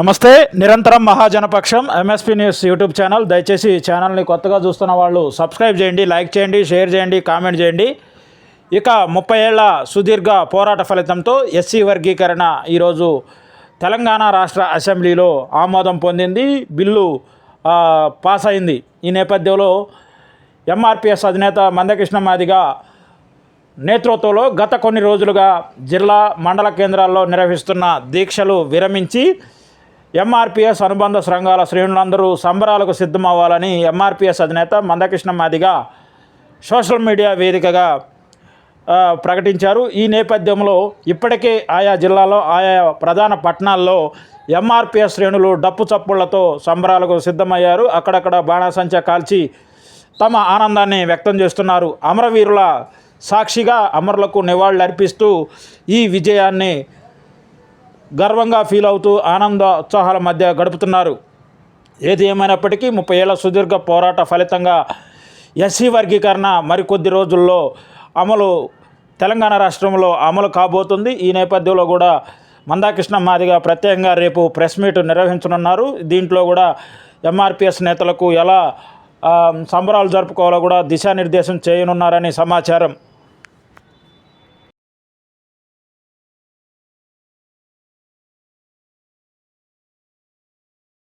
నమస్తే నిరంతరం మహాజనపక్షం ఎంఎస్పీ న్యూస్ యూట్యూబ్ ఛానల్ దయచేసి ఛానల్ని కొత్తగా చూస్తున్న వాళ్ళు సబ్స్క్రైబ్ చేయండి లైక్ చేయండి షేర్ చేయండి కామెంట్ చేయండి. ఇక ముప్పై ఏళ్ళ సుదీర్ఘ పోరాట ఫలితంతో ఎస్సీ వర్గీకరణ ఈరోజు తెలంగాణ రాష్ట్ర అసెంబ్లీలో ఆమోదం పొందింది. బిల్లు పాస్ అయింది. ఈ నేపథ్యంలో ఎంఆర్పిఎస్ అధినేత మందకృష్ణ మాదిగా నేతృత్వంలో గత కొన్ని రోజులుగా జిల్లా మండల కేంద్రాల్లో నిర్వహిస్తున్న దీక్షలు విరమించి ఎంఆర్పిఎస్ అనుబంధ సంఘాల శ్రేణులందరూ సంబరాలకు సిద్ధమవ్వాలని ఎంఆర్పిఎస్ అధినేత మందకృష్ణ మాదిగా సోషల్ మీడియా వేదికగా ప్రకటించారు. ఈ నేపథ్యంలో ఇప్పటికే ఆయా జిల్లాలో ఆయా ప్రధాన పట్టణాల్లో ఎంఆర్పిఎస్ శ్రేణులు డప్పు చప్పుళ్ళతో సంబరాలకు సిద్ధమయ్యారు. అక్కడక్కడ బాణాసంచా కాల్చి తమ ఆనందాన్ని వ్యక్తం చేస్తున్నారు. అమరవీరుల సాక్షిగా అమరులకు నివాళులు అర్పిస్తూ ఈ విజయాన్ని గర్వంగా ఫీల్ అవుతూ ఆనంద ఉత్సాహాల మధ్య గడుపుతున్నారు. ఏది ఏమైనప్పటికీ ముప్పై ఏళ్ళ సుదీర్ఘ పోరాట ఫలితంగా ఎస్సీ వర్గీకరణ మరికొద్ది రోజుల్లో అమలు తెలంగాణ రాష్ట్రంలో అమలు కాబోతుంది. ఈ నేపథ్యంలో కూడా మందాకృష్ణ మాదిగా ప్రత్యేకంగా రేపు ప్రెస్ మీట్ నిర్వహించనున్నారు. దీంట్లో కూడా ఎంఆర్పిఎస్ నేతలకు ఎలా సంబరాలు జరుపుకోవాలో కూడా దిశానిర్దేశం చేయనున్నారని సమాచారం.